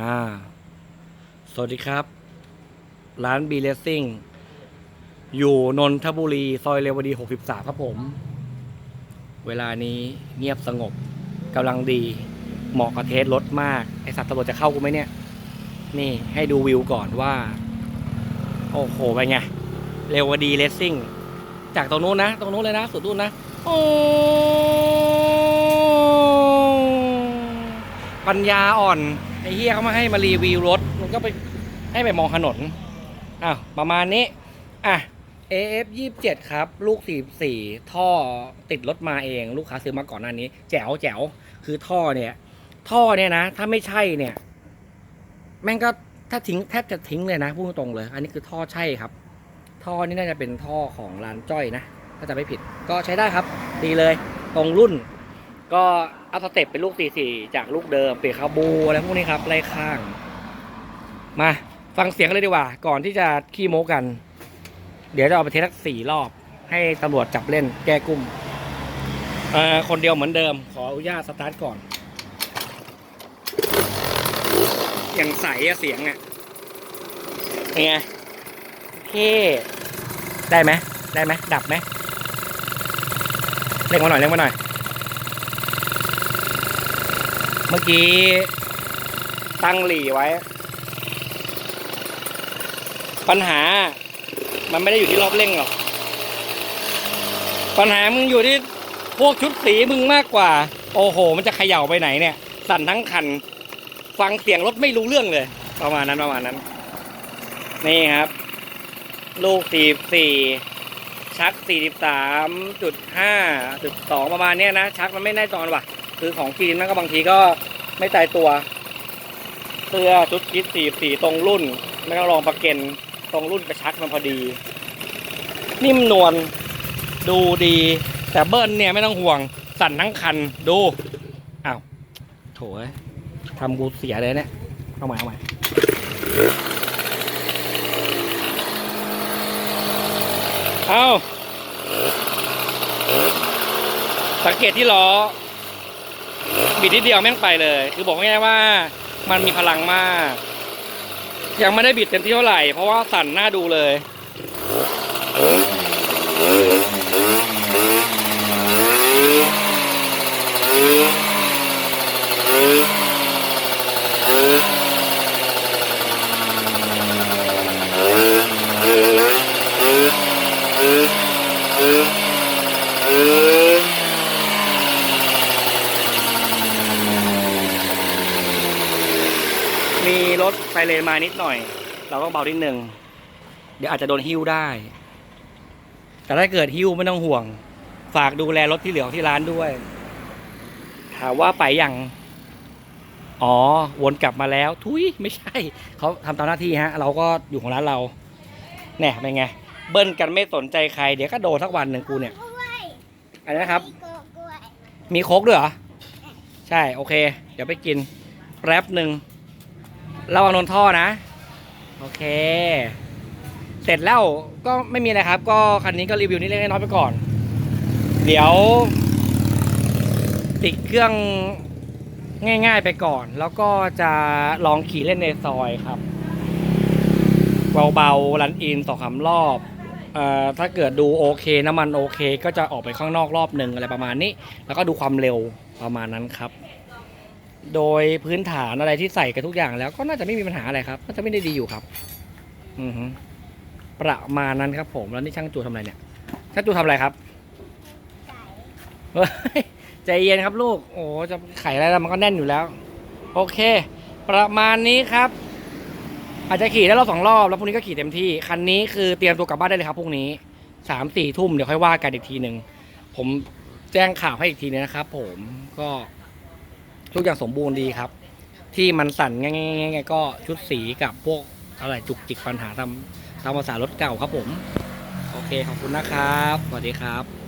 อ่า สวัสดีครับ ร้านบีเลสซิ่งอยู่นนทบุรี ซอยเรวดี 63 ครับผม เวลานี้เงียบสงบกำลังดี เหมาะกับเทสรถมาก ไอสัตว์ตำรวจจะเข้ากูไหมเนี่ย นี่ให้ดูวิวก่อนว่า โอ้โหไปนไง เรวดีเลสซิ่ง จากตรงนู้นนะ ตรงนู้นเลยนะ สุดนู้นนะ โอ้ปัญญาอ่อน ไอ้เฮียเขามาให้มารีวิวรถ มันก็ไปให้ไปมองถนนอะประมาณนี้ อะ AF 27ครับ ลูก 44 ท่อติดรถมาเอง ลูกค้าซื้อมาก่อนหน้านี้ แจ๋วแจ๋วคือท่อเนี่ย ท่อเนี่ยนะ ถ้าไม่ใช่เนี่ย แม่งก็ถ้าทิ้งแทบจะทิ้งเลยนะพูดตรงเลย อันนี้คือท่อใช่ครับ ท่อนี่น่าจะเป็นท่อของร้านจ้อยนะ ถ้าจะไม่ผิด ก็ใช้ได้ครับ ดีเลย ตรงรุ่น ก็ อัพสเต็ปเป็นลูก 44 จากลูกเดิม เปลี่ยนคาบูอะไรพวกนี้ครับไล่ข้าง มาฟังเสียงเลยดีกว่า ก่อนที่จะขี้โม้กัน เดี๋ยวจะเอาไปเทสสักสี่รอบ ให้ตำรวจจับเล่นแก้กุ้มเอ่อคนเดียวเหมือนเดิม ขออนุญาตสตาร์ทก่อน อย่างใสอะเสียงอะเป็นไงเท่ได้ไหมได้ไหมดับไหมเร่งมาหน่อยเร่งมาหน่อย เมื่อกี้ ตั้งหลีไว้ ปัญหา มันไม่ได้อยู่ที่รอบเร่งหรอก ปัญหามึงอยู่ที่พวกชุดสีมึงมากกว่า โอ้โห มันจะเขย่าไปไหนเนี่ย สั่นทั้งคัน ฟังเสียงรถไม่รู้เรื่องเลย ประมาณนั้นประมาณนั้น นี่ครับ ลูกสี่สี่ชักสี่สิบสามจุดห้าจุดสองประมาณเนี้ยนะ ชักมันไม่แน่นอนว่ะ คือของจีนมันก็บางทีก็ไม่ตายตัว เสื้อชุดคิดสีสีตรงรุ่น ไม่ต้องลองประเก็นตรงรุ่นกระชักมันพอดี นิ่มนวลดูดี แต่เบิ้ลเนี่ยไม่ต้องห่วง สั่นทั้งคันดูอ้าวโถเอ้ยทำกูเสียเลยเนี่ยเอาใหม่เอาใหม่เอาสังเกตที่ล้อ บิดนิดเดียวแม่งไปเลย คือบอกง่ายๆว่ามันมีพลังมาก ยังไม่ได้บิดเต็มที่เท่าไหร่ เพราะว่าสั่นหน้าดูเลย มีรถ ไฟเลนมานิดหน่อย เราต้องเบานิดนึงเดี๋ยวอาจจะโดนหิ้วได้ แต่ถ้าเกิดหิ้วไม่ต้องห่วง ฝากดูแลรถที่เหลือที่ร้านด้วย ถามว่าไปยังอ๋อ วนกลับมาแล้ว ทุยไม่ใช่ เขาทำตามหน้าที่ฮะ เราก็อยู่ของร้านเรา เนี่ยเป็นไง เบิ้ลกันไม่สนใจใคร เดี๋ยวก็โดนสักวันหนึ่งกูเนี่ยอันนี้นะครับมีกล้วยมีโค้กด้วยเหรอ ใช่ โอเค เดี๋ยวไปกิน แป๊บหนึ่ง ระวังโดนท่อนะ โอเค เสร็จแล้วก็ไม่มีอะไรครับ ก็คันนี้ก็รีวิวนิดเล็กน้อยไปก่อน เดี๋ยว ติดเครื่องง่าย ๆไปก่อน แล้วก็จะลองขี่เล่นในซอยครับ เบาๆรันอินสองสามรอบเอ่อถ้าเกิดดูโอเคน้ำมันโอเค ก็จะออกไปข้างนอกรอบหนึ่งอะไรประมาณนี้ แล้วก็ดูความเร็วประมาณนั้นครับ โดยพื้นฐานอะไรที่ใส่กันทุกอย่างแล้วก็น่าจะไม่มีปัญหาอะไรครับน่าจะไม่ได้ดีอยู่ครับ อือฮึประมาณนั้นครับ ผมแล้วนี่ช่างจูทำอะไรเนี่ยช่างจูทำอะไรครับไก่เฮ้ยใจเย็นครับลูกโอ้จะไขอะไรแล้วมันก็แน่นอยู่แล้ว โอเค ประมาณนี้ครับ อาจจะขี่ได้รอบสองรอบแล้วพรุ่งนี้ก็ขี่เต็มที่คันนี้คือเตรียมตัวกลับบ้านได้เลยครับพรุ่งนี้สามสี่ทุ่มเดี๋ยวค่อยว่ากันอีกทีหนึ่งผมแจ้งข่าวให้อีกทีนึงนะครับ ผมก็ ทุกอย่างสมบูรณ์ดีครับ ที่มันสั่นง่ายๆก็ชุดสีกับพวกอะไรจุกจิกปัญหาตามตามภาษารถเก่าครับผม โอเคขอบคุณนะครับ สวัสดีครับ